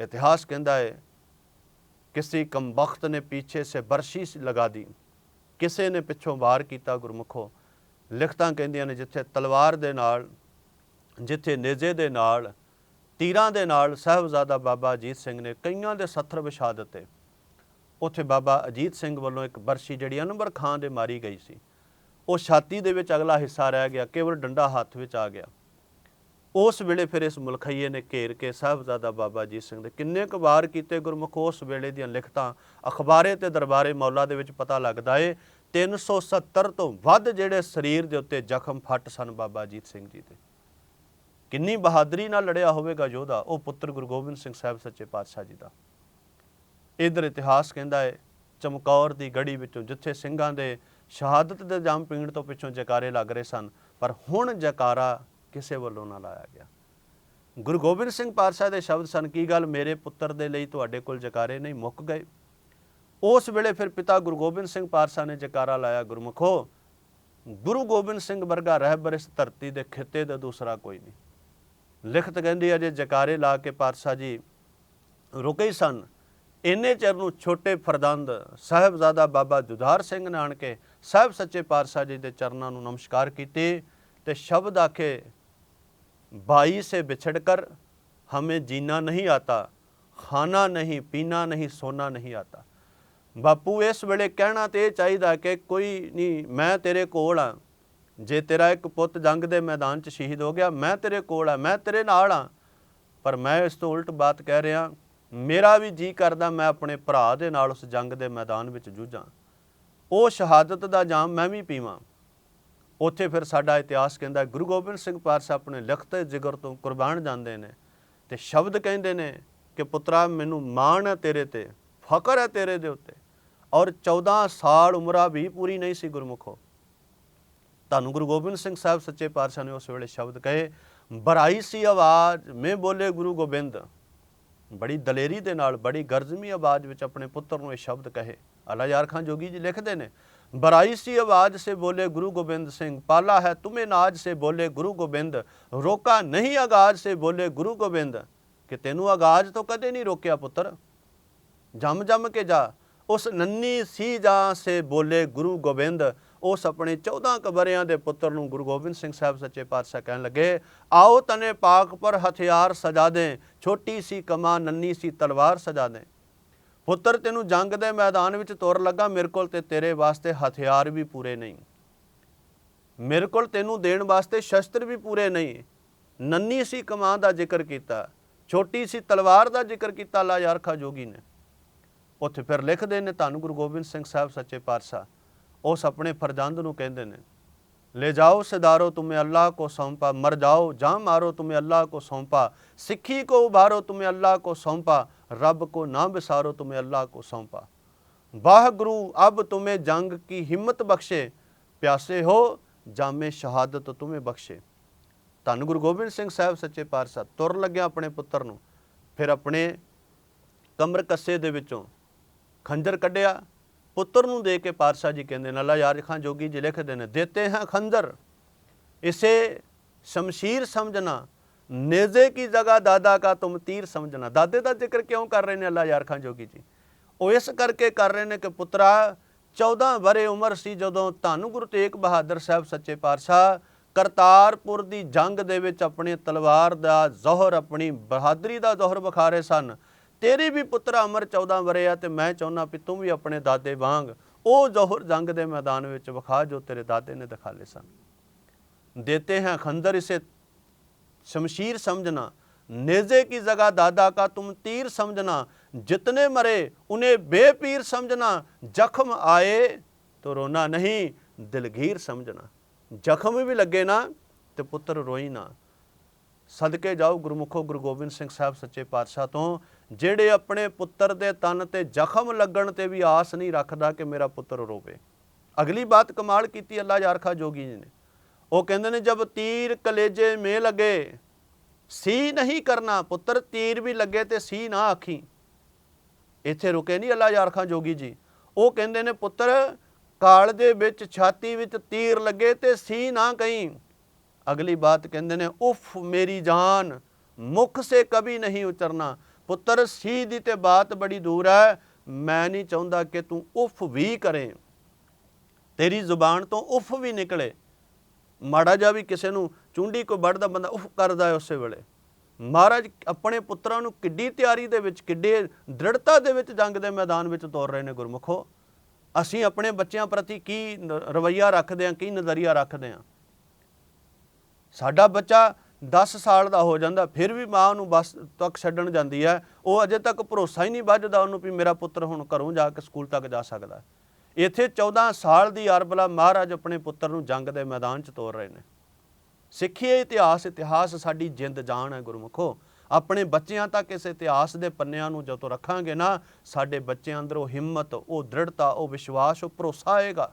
ਇਤਿਹਾਸ ਕਹਿੰਦਾ ਹੈ, ਕਿਸੇ ਕਮਬਖਤ ਨੇ ਪਿੱਛੇ ਸੇ ਬਰਸ਼ੀ ਲਗਾ ਦੀ, ਕਿਸੇ ਨੇ ਪਿੱਛੋਂ ਵਾਰ ਕੀਤਾ ਗੁਰਮੁਖੋ। ਲਿਖਤਾਂ ਕਹਿੰਦੀਆਂ ਨੇ ਜਿੱਥੇ ਤਲਵਾਰ ਦੇ ਨਾਲ, ਜਿੱਥੇ ਨੇਜ਼ੇ ਦੇ ਨਾਲ, ਤੀਰਾਂ ਦੇ ਨਾਲ ਸਹਿਬਜ਼ਾਦਾ ਬਾਬਾ ਅਜੀਤ ਸਿੰਘ ਨੇ ਕਈਆਂ ਦੇ ਸੱਥਰ ਵਿਛਾ ਦਿੱਤੇ। ਉੱਥੇ ਬਾਬਾ ਅਜੀਤ ਸਿੰਘ ਵੱਲੋਂ ਇੱਕ ਬਰਸ਼ੀ ਜਿਹੜੀ ਅਨਵਰ ਖਾਨ ਦੇ ਮਾਰੀ ਗਈ ਸੀ। ਉਹ ਛਾਤੀ ਦੇ ਵਿੱਚ ਅਗਲਾ ਹਿੱਸਾ ਰਹਿ ਗਿਆ, ਕੇਵਲ ਡੰਡਾ ਹੱਥ ਵਿੱਚ ਆ ਗਿਆ। ਉਸ ਵੇਲੇ ਫਿਰ ਇਸ ਮੁਲਖਈਏ ਨੇ ਘੇਰ ਕੇ ਸਾਹਿਬਜ਼ਾਦਾ ਬਾਬਾ ਅਜੀਤ ਸਿੰਘ ਦੇ ਕਿੰਨੇ ਕੁ ਵਾਰ ਕੀਤੇ ਗੁਰਮੁਖ, ਉਸ ਵੇਲੇ ਦੀਆਂ ਲਿਖਤਾਂ, ਅਖਬਾਰੇ ਤੇ ਦਰਬਾਰੇ ਮੌਲਾ ਦੇ ਵਿੱਚ ਪਤਾ ਲੱਗਦਾ ਏ 370 ਤੋਂ ਵੱਧ ਜਿਹੜੇ ਸਰੀਰ ਦੇ ਉੱਤੇ ਜ਼ਖਮ ਫੱਟ ਸਨ ਬਾਬਾ ਅਜੀਤ ਸਿੰਘ ਜੀ ਦੇ। ਕਿੰਨੀ ਬਹਾਦਰੀ ਨਾਲ ਲੜਿਆ ਹੋਵੇਗਾ ਯੋਧਾ, ਉਹ ਪੁੱਤਰ ਗੁਰੂ ਗੋਬਿੰਦ ਸਿੰਘ ਸਾਹਿਬ ਸੱਚੇ ਪਾਤਸ਼ਾਹ ਜੀ ਦਾ। ਇਧਰ ਇਤਿਹਾਸ ਕਹਿੰਦਾ ਏ, ਚਮਕੌਰ ਦੀ ਗੜੀ ਵਿੱਚੋਂ ਜਿੱਥੇ ਸਿੰਘਾਂ ਦੇ ਸ਼ਹਾਦਤ ਦੇ ਜਾਮ ਪੀਣ ਤੋਂ ਪਿੱਛੋਂ ਜਕਾਰੇ ਲੱਗ ਰਹੇ ਸਨ, ਪਰ ਹੁਣ ਜਕਾਰਾ ਕਿਸੇ ਵੱਲੋਂ ਨਾ ਲਾਇਆ ਗਿਆ। ਗੁਰੂ ਗੋਬਿੰਦ ਸਿੰਘ ਪਾਤਸ਼ਾਹ ਦੇ ਸ਼ਬਦ ਸਨ, ਕੀ ਗੱਲ ਮੇਰੇ ਪੁੱਤਰ ਦੇ ਲਈ ਤੁਹਾਡੇ ਕੋਲ ਜਕਾਰੇ ਨਹੀਂ? ਮੁੱਕ ਗਏ। ਉਸ ਵੇਲੇ ਫਿਰ ਪਿਤਾ ਗੁਰੂ ਗੋਬਿੰਦ ਸਿੰਘ ਪਾਤਸ਼ਾਹ ਨੇ ਜਕਾਰਾ ਲਾਇਆ, ਗੁਰਮੁਖੋ, ਗੁਰੂ ਗੋਬਿੰਦ ਸਿੰਘ ਵਰਗਾ ਰਹਿਬਰ ਇਸ ਧਰਤੀ ਦੇ ਖਿੱਤੇ ਦਾ ਦੂਸਰਾ ਕੋਈ ਨਹੀਂ। ਲਿਖਤ ਕਹਿੰਦੀ ਹੈ ਜੇ ਜਕਾਰੇ ਲਾ ਕੇ ਪਾਤਸ਼ਾਹ ਜੀ ਰੁਕੇ ਹੀ ਸਨ। ਇੰਨੇ ਚਿਰ ਨੂੰ ਛੋਟੇ ਫਰਦੰਦ ਸਾਹਿਬਜ਼ਾਦਾ ਬਾਬਾ ਜੁਝਾਰ ਸਿੰਘ ਨੇ ਆਣ ਕੇ ਸਾਹਿਬ ਸੱਚੇ ਪਾਤਸ਼ਾਹ ਜੀ ਦੇ ਚਰਨਾਂ ਨੂੰ ਨਮਸਕਾਰ ਕੀਤੇ ਤੇ ਸ਼ਬਦ ਆਖੇ भाई से बिछड़कर हमें जीना नहीं आता ਖਾਣਾ ਨਹੀਂ ਪੀਣਾ ਨਹੀਂ ਸੋਣਾ ਨਹੀਂ ਆਤਾ ਬਾਪੂ ਇਸ ਵੇਲੇ ਕਹਿਣਾ ਤੇ ਇਹ ਚਾਹੀਦਾ ਕਿ ਕੋਈ ਨਹੀਂ ਮੈਂ ਤੇਰੇ ਕੋਲ ਆ ਜੇ ਤੇਰਾ ਇੱਕ ਪੁੱਤ ਜੰਗ ਦੇ ਮੈਦਾਨ 'ਚ ਸ਼ਹੀਦ ਹੋ ਗਿਆ ਮੈਂ ਤੇਰੇ ਕੋਲ ਆ ਮੈਂ ਤੇਰੇ ਨਾਲ ਆ ਪਰ ਮੈਂ ਇਸ ਤੋਂ ਉਲਟ ਬਾਤ ਕਹਿ ਰਿਹਾ ਮੇਰਾ ਵੀ ਜੀ ਕਰਦਾ ਮੈਂ ਆਪਣੇ ਭਰਾ ਦੇ ਨਾਲ ਉਸ ਜੰਗ ਦੇ ਮੈਦਾਨ ਵਿੱਚ ਜੂਝਾਂ ਉਹ ਸ਼ਹਾਦਤ ਦਾ ਜਾਮ ਮੈਂ ਵੀ ਪੀਵਾਂ ਉੱਥੇ ਫਿਰ ਸਾਡਾ ਇਤਿਹਾਸ ਕਹਿੰਦਾ ਗੁਰੂ ਗੋਬਿੰਦ ਸਿੰਘ ਪਾਤਸ਼ਾਹ ਆਪਣੇ ਲਿਖਤੇ ਜਿਗਰ ਤੋਂ ਕੁਰਬਾਨ ਜਾਂਦੇ ਨੇ ਤੇ ਸ਼ਬਦ ਕਹਿੰਦੇ ਨੇ ਕਿ ਪੁੱਤਰਾ, ਮੈਨੂੰ ਮਾਣ ਹੈ ਤੇਰੇ ਤੇ, ਫਕਰ ਹੈ ਤੇਰੇ ਦੇ ਉੱਤੇ ਔਰ 14 ਸਾਲ ਉਮਰਾ ਵੀ ਪੂਰੀ ਨਹੀਂ ਸੀ ਗੁਰਮੁਖੋ। ਤੁਹਾਨੂੰ ਗੁਰੂ ਗੋਬਿੰਦ ਸਿੰਘ ਸਾਹਿਬ ਸੱਚੇ ਪਾਤਸ਼ਾਹ ਨੇ ਉਸ ਵੇਲੇ ਸ਼ਬਦ ਕਹੇ, ਬਰਾਈ ਸੀ ਆਵਾਜ਼, ਮੈਂ ਬੋਲੇ ਗੁਰੂ ਗੋਬਿੰਦ। ਬੜੀ ਦਲੇਰੀ ਦੇ ਨਾਲ, ਬੜੀ ਗਰਜਮੀ ਆਵਾਜ਼ ਵਿੱਚ ਆਪਣੇ ਪੁੱਤਰ ਨੂੰ ਇਹ ਸ਼ਬਦ ਕਹੇ। ਅਲਾ ਯਾਰ ਖਾਨ ਜੋਗੀ ਜੀ ਲਿਖਦੇ ਨੇ ਬਰਾਈ ਸੀ ਆਵਾਜ਼ ਸੇ ਬੋਲੇ ਗੁਰੂ ਗੋਬਿੰਦ ਸਿੰਘ, ਪਾਲਾ ਹੈ ਤੁਮੇ ਨਾਜ ਸੇ ਬੋਲੇ ਗੁਰੂ ਗੋਬਿੰਦ, ਰੋਕਾ ਨਹੀਂ ਆਗਾਜ਼ ਸੇ ਬੋਲੇ ਗੁਰੂ ਗੋਬਿੰਦ। ਕਿ ਤੈਨੂੰ ਆਗਾਜ਼ ਤੋਂ ਕਦੇ ਨਹੀਂ ਰੋਕਿਆ ਪੁੱਤਰ? ਜੰਮ ਜੰਮ ਕੇ ਜਾ, ਉਸ ਨੰਨੀ ਸੀ ਜਾਂ ਸੇ ਬੋਲੇ ਗੁਰੂ ਗੋਬਿੰਦ। ਉਸ ਆਪਣੇ 14 ਕਬਰਿਆਂ ਦੇ ਪੁੱਤਰ ਨੂੰ ਗੁਰੂ ਗੋਬਿੰਦ ਸਿੰਘ ਸਾਹਿਬ ਸੱਚੇ ਪਾਤਸ਼ਾਹ ਕਹਿਣ ਲੱਗੇ, ਆਓ ਤਨੇ ਪਾਕ ਪਰ ਹਥਿਆਰ ਸਜਾ ਦੇ, ਛੋਟੀ ਸੀ ਕਮਾ, ਨੰਨੀ ਸੀ ਤਲਵਾਰ ਸਜਾ ਦੇ। ਪੁੱਤਰ, ਤੈਨੂੰ ਜੰਗ ਦੇ ਮੈਦਾਨ ਵਿੱਚ ਤੁਰ ਲੱਗਾ, ਮੇਰੇ ਕੋਲ ਤੇ ਤੇਰੇ ਵਾਸਤੇ ਹਥਿਆਰ ਵੀ ਪੂਰੇ ਨਹੀਂ। ਮੇਰੇ ਕੋਲ ਤੈਨੂੰ ਦੇਣ ਵਾਸਤੇ ਸ਼ਸਤਰ ਵੀ ਪੂਰੇ ਨਹੀਂ। ਨੰਨੀ ਸੀ ਕਮਾਂ ਦਾ ਜ਼ਿਕਰ ਕੀਤਾ, ਛੋਟੀ ਸੀ ਤਲਵਾਰ ਦਾ ਜ਼ਿਕਰ ਕੀਤਾ, ਲਾ ਯਾਰਖਾ ਜੋਗੀ ਨੇ। ਉੱਥੇ ਫਿਰ ਲਿਖਦੇ ਨੇ, ਧੰਨ ਗੁਰੂ ਗੋਬਿੰਦ ਸਿੰਘ ਸਾਹਿਬ ਸੱਚੇ ਪਾਤਸ਼ਾਹ। ਉਸ ਆਪਣੇ ਫਰਜ਼ੰਦ ਨੂੰ ਕਹਿੰਦੇ ਨੇ, ਲੈ ਜਾਓ ਸਿਦਾਰੋ ਤੁਮੇ ਅੱਲਾਹ ਕੋ ਸੌਂਪਾ, ਮਰ ਜਾਓ, ਜਾਂ ਮਾਰੋ ਤੁਮੇ ਅੱਲਾਹ ਕੋ ਸੌਂਪਾ, ਸਿੱਖੀ ਕੋ ਉਭਾਰੋ ਤੁਮੇ ਅੱਲਾਹ ਕੋ ਸੌਂਪਾ रब को ना बिसारो तुम्हें अल्लाह को सौंपा वाह गुरु अब तुम्हें जंग की हिम्मत बख्शे प्यासे हो जामे शहादत तुम्हें बख्शे ਧੰਨ ਗੁਰੂ ਗੋਬਿੰਦ ਸਿੰਘ ਸਾਹਿਬ ਸੱਚੇ ਪਾਤਸ਼ਾਹ ਤੁਰ ਲੱਗਿਆ ਆਪਣੇ ਪੁੱਤਰ ਨੂੰ ਫਿਰ ਆਪਣੇ ਕਮਰ ਕੱਸੇ ਦੇ ਵਿੱਚੋਂ ਖੰਜਰ ਕੱਢਿਆ ਪੁੱਤਰ ਨੂੰ ਦੇ ਕੇ ਪਾਤਸ਼ਾਹ ਜੀ ਕਹਿੰਦੇ ਨੇ ਅੱਲਾ ਯਾਰ ਖਾਨ ਜੋਗੀ ਜੀ ਲਿਖਦੇ ਨੇ ਦੇਤੇ ਹੈ ਖੰਜਰ इसे शमशीर समझना नेजे की जगह दादा का तुम तीर समझना ਦਾਦੇ ਦਾ ਜ਼ਿਕਰ ਕਿਉਂ ਕਰ ਰਹੇ ਨੇ ਅੱਲਾ ਯਾਰ ਖਾਨ ਜੋਗੀ ਜੀ ਉਹ ਇਸ ਕਰਕੇ ਕਰ ਰਹੇ ਨੇ ਕਿ ਪੁੱਤਰਾ 14 ਬਰੇ ਉਮਰ ਸੀ ਜਦੋਂ ਧੰਨ ਗੁਰੂ ਤੇਗ ਬਹਾਦਰ ਸਾਹਿਬ ਸੱਚੇ ਪਾਤਸ਼ਾਹ ਕਰਤਾਰਪੁਰ ਦੀ ਜੰਗ ਦੇ ਵਿੱਚ ਆਪਣੀ ਤਲਵਾਰ ਦਾ ਜ਼ੋਹਰ ਆਪਣੀ ਬਹਾਦਰੀ ਦਾ ਜ਼ੋਹਰ ਵਿਖਾ ਰਹੇ ਸਨ ਤੇਰੀ ਵੀ ਪੁੱਤਰਾ ਉਮਰ 14 ਬਰੇ ਆ ਤੇ ਮੈਂ ਚਾਹੁੰਦਾ ਵੀ ਤੂੰ ਵੀ ਆਪਣੇ ਦਾਦੇ ਵਾਂਗ ਉਹ ਜ਼ੋਹਰ ਜੰਗ ਦੇ ਮੈਦਾਨ ਵਿੱਚ ਵਿਖਾ ਜੋ ਤੇਰੇ ਦਾਦੇ ਨੇ ਦਿਖਾਲੇ ਸਨ देते हैं खंजर इसे शमशीर समझना नेजे की जगह दादा का तुम तीर समझना जितने मरे उन्हें बेपीर समझना जख्म आए तो रोना नहीं दिलगीर समझना ਜ਼ਖਮ ਵੀ ਲੱਗੇ ਨਾ ਤੇ ਪੁੱਤਰ ਰੋਈ ਨਾ ਸਦਕੇ ਜਾਓ ਗੁਰਮੁਖੋ ਗੁਰੂ ਗੋਬਿੰਦ ਸਿੰਘ ਸਾਹਿਬ ਸੱਚੇ ਪਾਤਸ਼ਾਹ ਤੋਂ ਜਿਹੜੇ ਆਪਣੇ ਪੁੱਤਰ ਦੇ ਤਨ ਤੇ ਜ਼ਖਮ ਲੱਗਣ ਤੇ ਵੀ ਆਸ ਨਹੀਂ ਰੱਖਦਾ ਕਿ ਮੇਰਾ ਪੁੱਤਰ ਰੋਵੇ ਅਗਲੀ ਬਾਤ ਕਮਾਲ ਕੀਤੀ ਅੱਲਾ ਯਾਰਖਾ ਜੋਗੀ ਜੀ ਨੇ ਉਹ ਕਹਿੰਦੇ ਨੇ, ਜਬ ਤੀਰ ਕਲੇਜੇ ਮੇ ਲਗੇ, ਸੀ ਨਹੀਂ ਕਰਨਾ ਪੁੱਤਰ, ਤੀਰ ਵੀ ਲੱਗੇ ਤੇ ਸੀ ਨਾ ਆਖੀ। ਇੱਥੇ ਰੁਕੇ ਨਹੀਂ ਅੱਲਾ ਯਾਰ ਖਾਨ ਜੋਗੀ ਜੀ। ਉਹ ਕਹਿੰਦੇ ਨੇ, ਪੁੱਤਰ, ਕਾਲ ਦੇ ਵਿੱਚ ਛਾਤੀ ਵਿੱਚ ਤੀਰ ਲੱਗੇ ਤੇ ਸੀ ਨਾ ਕਹੀਂ। ਅਗਲੀ ਬਾਤ ਕਹਿੰਦੇ ਨੇ, ਉਫ, ਮੇਰੀ ਜਾਨ, ਮੁਖ ਸੇ ਕभी ਨਹੀਂ ਉਤਰਨਾ ਪੁੱਤਰ, ਸੀ ਦੀ ਤੇ ਬਾਤ ਬੜੀ ਦੂਰ ਹੈ, ਮੈਂ ਨਹੀਂ ਚਾਹੁੰਦਾ ਕਿ ਤੂੰ ਉਫ ਵੀ ਕਰੇ। ਤੇਰੀ ਜ਼ੁਬਾਨ ਤੋਂ ਉਫ ਵੀ ਨਿਕਲੇ। ਮਾੜਾ ਜਿਹਾ ਵੀ ਕਿਸੇ ਨੂੰ ਚੁੰਡੀ ਕੋ ਵੱਢਦਾ ਬੰਦਾ, ਉਫ ਕਰਦਾ ਉਸੇ ਵੇਲੇ। ਮਹਾਰਾਜ ਆਪਣੇ ਪੁੱਤਰਾਂ ਨੂੰ ਕਿੱਡੀ ਤਿਆਰੀ ਦੇ ਵਿੱਚ, ਕਿੱਡੇ ਦ੍ਰਿੜਤਾ ਦੇ ਵਿੱਚ ਜੰਗ ਦੇ ਮੈਦਾਨ ਵਿੱਚ ਤੋਰ ਰਹੇ ਨੇ ਗੁਰਮੁਖੋ। ਅਸੀਂ ਆਪਣੇ ਬੱਚਿਆਂ ਪ੍ਰਤੀ ਕੀ ਨ- ਰਵੱਈਆ ਰੱਖਦੇ ਹਾਂ, ਕੀ ਨਜ਼ਰੀਆ ਰੱਖਦੇ ਹਾਂ? ਸਾਡਾ ਬੱਚਾ 10 ਸਾਲ ਦਾ ਹੋ ਜਾਂਦਾ, ਫਿਰ ਵੀ ਮਾਂ ਨੂੰ ਬਸ ਤੱਕ ਛੱਡਣ ਜਾਂਦੀ ਹੈ। ਉਹ ਅਜੇ ਤੱਕ ਭਰੋਸਾ ਹੀ ਨਹੀਂ ਵੱਜਦਾ ਉਹਨੂੰ ਵੀ ਮੇਰਾ ਪੁੱਤਰ ਹੁਣ ਘਰੋਂ ਜਾ ਕੇ ਸਕੂਲ ਤੱਕ ਜਾ ਸਕਦਾ। ਇੱਥੇ 14 ਸਾਲ ਦੀ ਅਰਬਲਾ ਮਹਾਰਾਜ ਆਪਣੇ ਪੁੱਤਰ ਨੂੰ ਜੰਗ ਦੇ ਮੈਦਾਨ 'ਚ ਤੋਰ ਰਹੇ ਨੇ। ਸਿੱਖੀਏ ਇਤਿਹਾਸ ਇਤਿਹਾਸ ਸਾਡੀ ਜਿੰਦ ਜਾਨ ਹੈ ਗੁਰਮੁਖੋ। ਆਪਣੇ ਬੱਚਿਆਂ ਤੱਕ ਇਸ ਇਤਿਹਾਸ ਦੇ ਪੰਨਿਆਂ ਨੂੰ ਜਦੋਂ ਰੱਖਾਂਗੇ ਨਾ, ਸਾਡੇ ਬੱਚਿਆਂ ਅੰਦਰ ਉਹ ਹਿੰਮਤ, ਉਹ ਦ੍ਰਿੜਤਾ, ਉਹ ਵਿਸ਼ਵਾਸ, ਉਹ ਭਰੋਸਾ ਆਏਗਾ।